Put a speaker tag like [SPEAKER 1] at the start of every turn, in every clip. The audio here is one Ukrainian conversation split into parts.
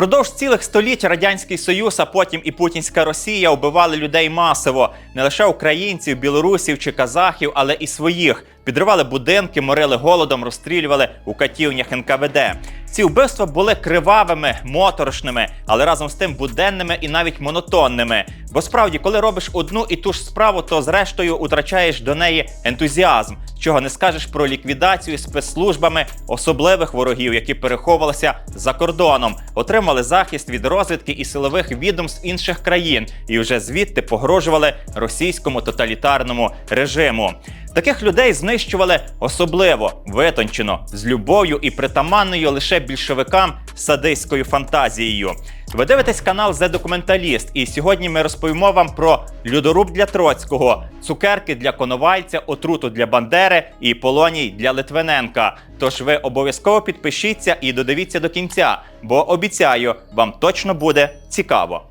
[SPEAKER 1] Впродовж цілих століть радянський союз, а потім і путінська Росія вбивали людей масово, не лише українців, білорусів чи казахів, але і своїх. Підривали будинки, морили голодом, розстрілювали у катівнях НКВД. Ці вбивства були кривавими, моторошними, але разом з тим буденними і навіть монотонними. Бо справді, коли робиш одну і ту ж справу, то зрештою утрачаєш до неї ентузіазм. Чого не скажеш про ліквідацію спецслужбами особливих ворогів, які переховувалися за кордоном, отримали захист від розвідки і силових відомств інших країн, і вже звідти погрожували російському тоталітарному режиму. Таких людей знищували особливо витончено, з любов'ю і притаманною лише більшовикам садистською фантазією. Ви дивитесь канал «Зе Документаліст, і сьогодні ми розповімо вам про людоруб для Троцького, цукерки для Коновальця, отруту для Бандери і полоній для Литвиненка. Тож ви обов'язково підпишіться і додивіться до кінця, бо обіцяю, вам точно буде цікаво.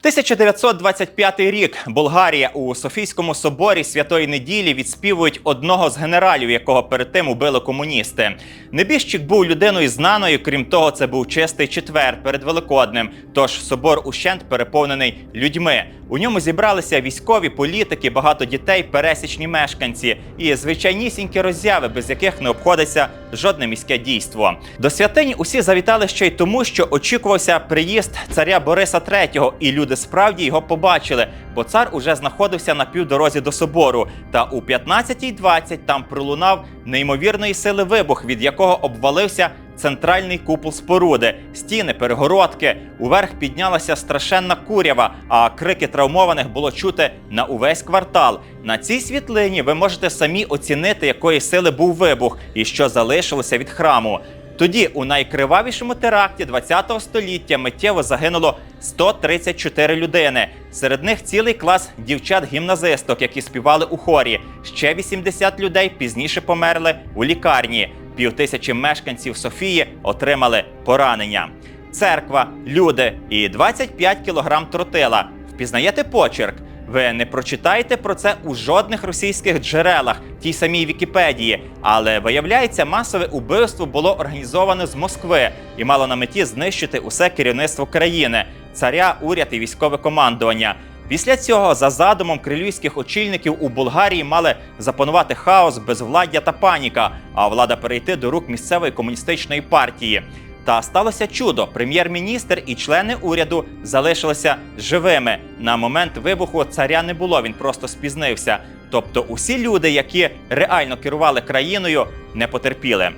[SPEAKER 1] 1925 рік Болгарія у Софійському соборі Святої Неділі відспівують одного з генералів, якого перед тим убили комуністи. Небіжчик був людиною знаною, крім того, це був чистий четвер перед Великоднем. Тож собор ущент переповнений людьми. У ньому зібралися військові, політики, багато дітей, пересічні мешканці і звичайнісінькі роззяви, без яких не обходиться жодне міське дійство. До святині усі завітали ще й тому, що очікувався приїзд царя Бориса III, і люди справді його побачили, бо цар уже знаходився на півдорозі до собору. Та у 15.20 там пролунав неймовірної сили вибух, від якого обвалився центральний купол споруди, стіни, перегородки. Уверх піднялася страшенна курява, а крики травмованих було чути на увесь квартал. На цій світлині ви можете самі оцінити, якої сили був вибух і що залишилося від храму. Тоді, у найкривавішому теракті ХХ століття, миттєво загинуло 134 людини. Серед них цілий клас дівчат-гімназисток, які співали у хорі. Ще 80 людей пізніше померли у лікарні. Півтисячі мешканців Софії отримали поранення. Церква, люди і 25 кілограм тротила. Впізнаєте почерк? Ви не прочитаєте про це у жодних російських джерелах, тій самій Вікіпедії. Але виявляється, масове убивство було організоване з Москви і мало на меті знищити усе керівництво країни, царя, уряд і військове командування. Після цього, за задумом кремлівських очільників у Болгарії мали запанувати хаос, безвладдя та паніка, а влада перейти до рук місцевої комуністичної партії. Та сталося чудо. Прем'єр-міністр і члени уряду залишилися живими. На момент вибуху царя не було, він просто спізнився. Тобто, усі люди, які реально керували країною, не потерпіли.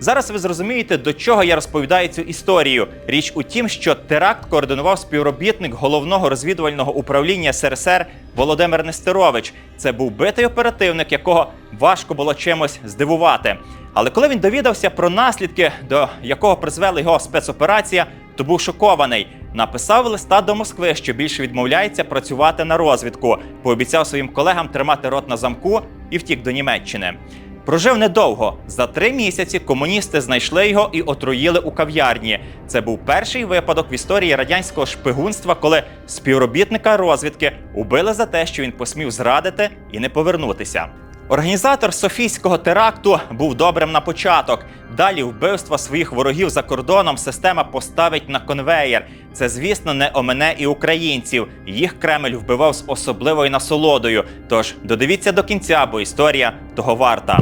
[SPEAKER 1] Зараз ви зрозумієте, до чого я розповідаю цю історію. Річ у тім, що теракт координував співробітник головного розвідувального управління СРСР Володимир Нестерович. Це був битий оперативник, якого важко було чимось здивувати. Але коли він довідався про наслідки, до якого призвела його спецоперація, то був шокований. Написав листа до Москви, що більше відмовляється працювати на розвідку. Пообіцяв своїм колегам тримати рот на замку і втік до Німеччини. Прожив недовго. За три місяці комуністи знайшли його і отруїли у кав'ярні. Це був перший випадок в історії радянського шпигунства, коли співробітника розвідки убили за те, що він посмів зрадити і не повернутися. Організатор Софійського теракту був добрим на початок. Далі вбивство своїх ворогів за кордоном система поставить на конвеєр. Це, звісно, не омене і українців. Їх Кремль вбивав з особливою насолодою. Тож додивіться до кінця, бо історія того варта.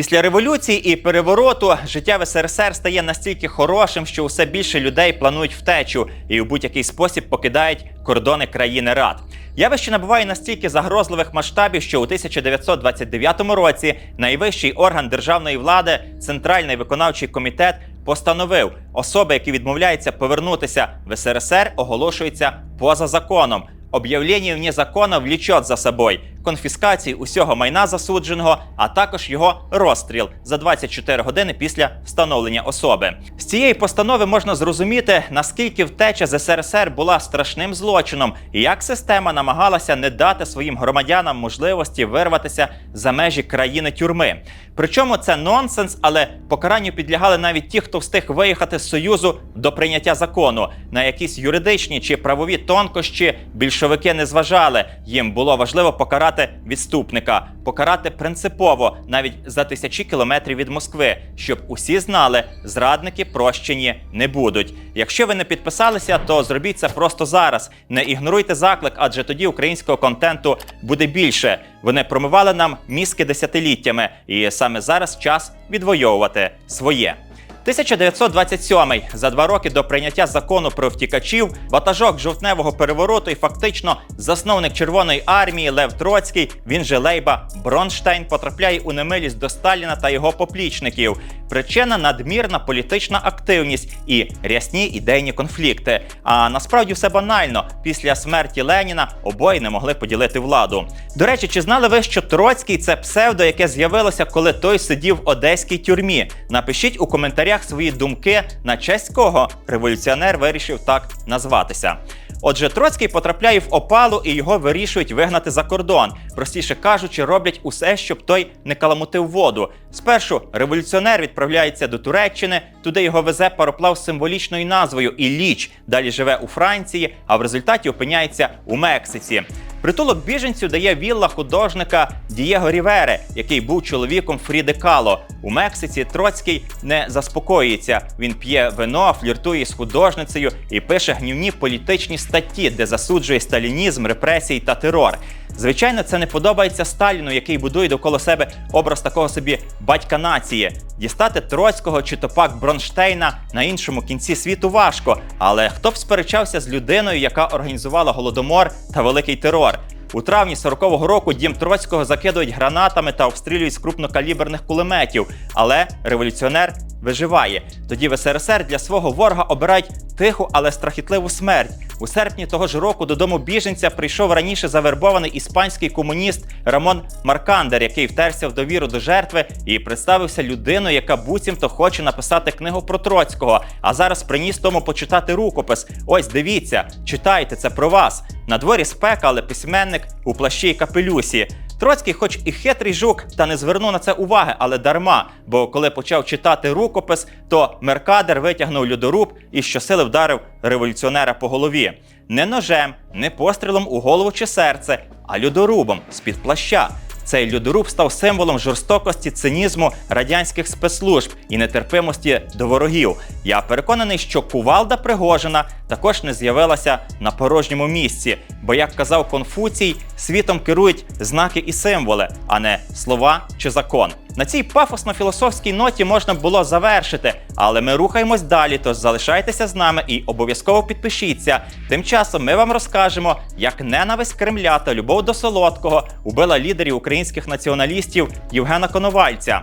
[SPEAKER 1] Після революції і перевороту життя в СРСР стає настільки хорошим, що усе більше людей планують втечу і у будь-який спосіб покидають кордони країни рад. Явище набуває настільки загрозливих масштабів, що у 1929 році найвищий орган державної влади, центральний виконавчий комітет, постановив, особи, які відмовляються повернутися в СРСР, оголошуються поза законом. Об'явлення вне закона влічет за собою конфіскацію усього майна засудженого, а також його розстріл за 24 години після встановлення особи. З цієї постанови можна зрозуміти, наскільки втеча з СРСР була страшним злочином, і як система намагалася не дати своїм громадянам можливості вирватися за межі країни тюрми. Причому це нонсенс, але покаранню підлягали навіть ті, хто встиг виїхати з союзу до прийняття закону. На якісь юридичні чи правові тонкощі більшовики не зважали. Їм було важливо покарати покарати відступника, покарати принципово навіть за тисячі кілометрів від Москви, щоб усі знали, зрадники прощені не будуть. Якщо ви не підписалися, то зробіть це просто зараз. Не ігноруйте заклик, адже тоді українського контенту буде більше. Вони промивали нам мізки десятиліттями, і саме зараз час відвоювати своє. 1927 за два роки до прийняття закону про втікачів, ватажок жовтневого перевороту і фактично засновник Червоної армії Лев Троцький, він же Лейба Бронштейн, потрапляє у немилість до Сталіна та його поплічників. Причина надмірна політична активність і рясні ідейні конфлікти. А насправді все банально. Після смерті Леніна обоє не могли поділити владу. До речі, чи знали ви, що Троцький це псевдо, яке з'явилося, коли той сидів в одеській тюрмі? Напишіть у коментарях свої думки, на честь кого революціонер вирішив так назватися. Отже, Троцький потрапляє в опалу і його вирішують вигнати за кордон. Простіше кажучи, роблять усе, щоб той не каламутив воду. Спершу революціонер відправляється до Туреччини, туди його везе пароплав з символічною назвою Ілліч. Далі живе у Франції, а в результаті опиняється у Мексиці. Притулок біженцю дає вілла художника Дієго Рівери, який був чоловіком Фріде Кало. У Мексиці Троцький не заспокоїться. Він п'є вино, фліртує з художницею і пише гнівні політичні статті, де засуджує сталінізм, репресії та терор. Звичайно, це не подобається Сталіну, який будує довкола себе образ такого собі батька нації. Дістати Троцького чи топак Бронштейна на іншому кінці світу важко. Але хто б сперечався з людиною, яка організувала голодомор та великий терор? У травні 40-го року дім Троцького закидують гранатами та обстрілюють з крупнокаліберних кулеметів. Але революціонер виживає. Тоді в СРСР для свого ворога обирають тиху, але страхітливу смерть. У серпні того ж року додому біженця прийшов раніше завербований іспанський комуніст Рамон Маркандер, який втерся в довіру до жертви і представився людиною, яка буцімто хоче написати книгу про Троцького. А зараз приніс тому почитати рукопис. Ось дивіться, читайте це про вас. На дворі спека, але письменник у плащі й капелюсі. Троцький, хоч і хитрий жук, та не звернув на це уваги, але дарма. Бо коли почав читати рукопис, то Меркадер витягнув людоруб і щосили вдарив революціонера по голові. Не ножем, не пострілом у голову чи серце, а людорубом з-під плаща. Цей людоруб став символом жорстокості, цинізму радянських спецслужб і нетерпимості до ворогів. Я переконаний, що кувалда Пригожина також не з'явилася на порожньому місці, бо, як казав Конфуцій, світом керують знаки і символи, а не слова чи закон. На цій пафосно-філософській ноті можна було завершити, але ми рухаємось далі. Тож залишайтеся з нами і обов'язково підпишіться. Тим часом ми вам розкажемо, як ненависть Кремля та любов до солодкого убила лідерів українських націоналістів Євгена Коновальця.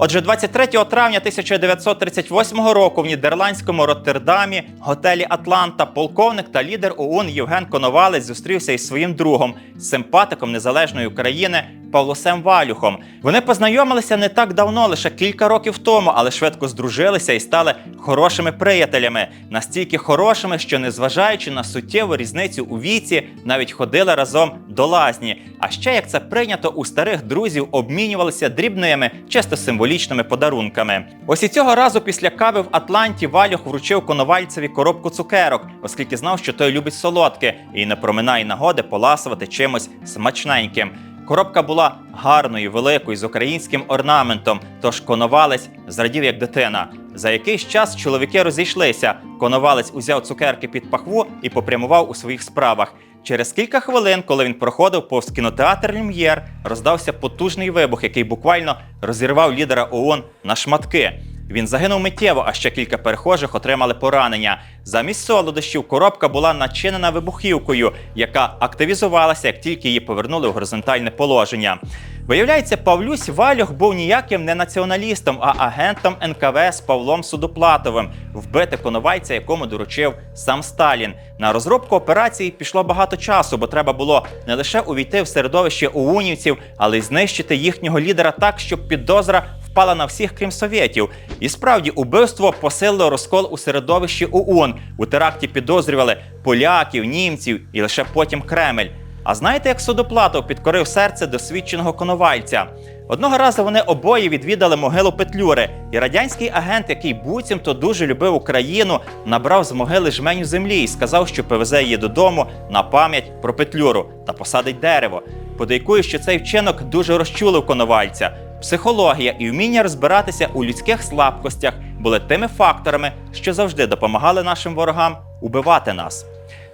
[SPEAKER 1] Отже, 23 травня 1938 року в нідерландському Роттердамі, готелі Атланта, полковник та лідер ОУН Євген Коновалець зустрівся із своїм другом, симпатиком незалежної України Павлосем Валюхом. Вони познайомилися не так давно, лише кілька років тому, але швидко здружилися і стали хорошими приятелями, настільки хорошими, що незважаючи на суттєву різницю у віці, навіть ходили разом до лазні. А ще як це прийнято у старих друзів, обмінювалися дрібними, чисто символічними подарунками. Ось і цього разу після кави в Атланті Валюх вручив Коновальцеві коробку цукерок, оскільки знав, що той любить солодке і не проминає нагоди поласувати чимось смачненьким. Коробка була гарною, великою, з українським орнаментом, тож коновалець зрадів як дитина. За якийсь час чоловіки розійшлися. Коновалець узяв цукерки під пахву і попрямував у своїх справах. Через кілька хвилин, коли він проходив повз кінотеатр Люм'єр, роздався потужний вибух, який буквально розірвав лідера ООН на шматки. Він загинув миттєво, а ще кілька перехожих отримали поранення. Замість солодощів коробка була начинена вибухівкою, яка активізувалася, як тільки її повернули в горизонтальне положення. Виявляється, Павлюсь Валюх був ніяким не націоналістом, а агентом НКВ з Павлом Судоплатовим, вбити коновальця, якому доручив сам Сталін. На розробку операції пішло багато часу, бо треба було не лише увійти в середовище уунівців, але й знищити їхнього лідера так, щоб підозра впала на всіх, крім совєтів. І справді убивство посилило розкол у середовищі ОУН. У теракті підозрювали поляків, німців і лише потім Кремль. А знаєте, як Судоплатов підкорив серце досвідченого коновальця? Одного разу вони обоє відвідали могилу Петлюри, і радянський агент, який буцімто дуже любив Україну, набрав з могили жменю землі і сказав, що повезе її додому на пам'ять про Петлюру та посадить дерево. Подейкую, що цей вчинок дуже розчулив коновальця. Психологія і вміння розбиратися у людських слабкостях були тими факторами, що завжди допомагали нашим ворогам убивати нас.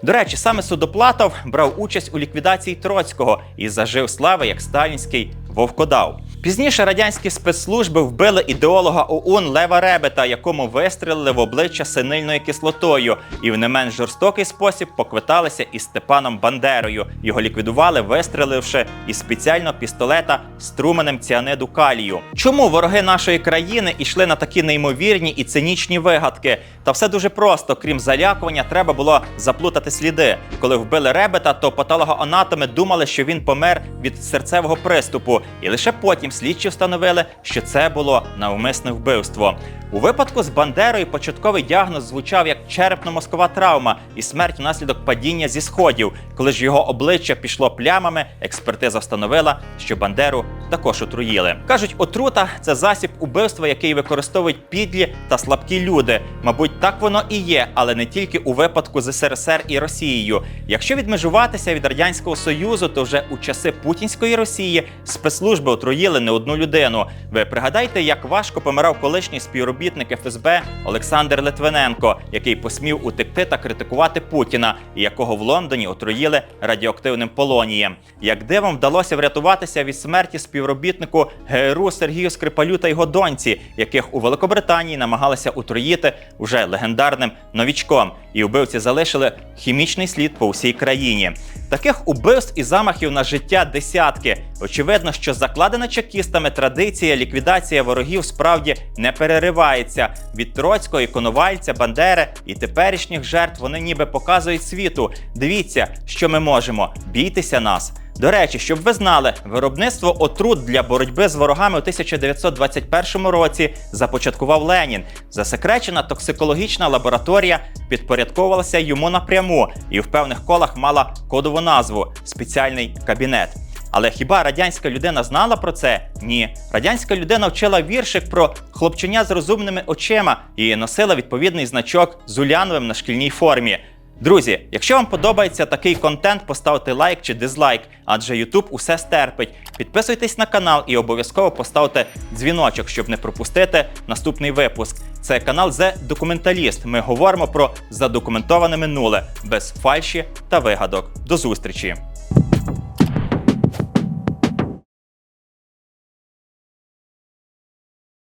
[SPEAKER 1] До речі, саме Судоплатов брав участь у ліквідації Троцького і зажив слави як сталінський вовкодав. Пізніше радянські спецслужби вбили ідеолога ОУН Лева Ребета, якому вистрелили в обличчя синильною кислотою, і в не менш жорстокий спосіб поквиталися із Степаном Бандерою. Його ліквідували, вистріливши із спеціального пістолета струменем ціаниду калію. Чому вороги нашої країни йшли на такі неймовірні і цинічні вигадки? Та все дуже просто. Крім залякування, треба було заплутати сліди. Коли вбили Ребета, то патологоанатоми думали, що він помер від серцевого приступу, і лише потім слідчі встановили, що це було навмисне вбивство. У випадку з Бандерою початковий діагноз звучав як черепно-мозкова травма і смерть внаслідок падіння зі сходів. Коли ж його обличчя пішло плямами, експертиза встановила, що Бандеру також отруїли. Кажуть, отрута це засіб убивства, який використовують підлі та слабкі люди. Мабуть, так воно і є, але не тільки у випадку з СРСР і Росією. Якщо відмежуватися від радянського союзу, то вже у часи путінської Росії спецслужби отруїли не одну людину. Ви пригадайте, як важко помирав колишній співробітник ФСБ Олександр Литвиненко, який посмів утекти та критикувати Путіна, і якого в Лондоні отруїли радіоактивним полонієм. Як дивом вдалося врятуватися від смерті співробітнику ГРУ Сергію Скрипалю та його доньці, яких у Великобританії намагалися отруїти уже легендарним новічком, і вбивці залишили хімічний слід по всій країні. Таких убивств і замахів на життя десятки. Очевидно, що закладена чекістами традиція ліквідація ворогів справді не переривається. Від Троцького, Коновальця, Бандери і теперішніх жертв вони ніби показують світу. Дивіться, що ми можемо. Бійтеся нас. До речі, щоб ви знали, виробництво отрут для боротьби з ворогами у 1921 році започаткував Ленін. Засекречена токсикологічна лабораторія підпорядковувалася йому напряму і в певних колах мала кодову назву спеціальний кабінет. Але хіба радянська людина знала про це? Ні. Радянська людина вчила віршик про хлопченя з розумними очима і носила відповідний значок з Уляновим на шкільній формі. Друзі, якщо вам подобається такий контент, поставте лайк чи дизлайк, адже YouTube усе стерпить. Підписуйтесь на канал і обов'язково поставте дзвіночок, щоб не пропустити наступний випуск. Це канал The Документаліст. Ми говоримо про задокументоване минуле без фальші та вигадок. До зустрічі!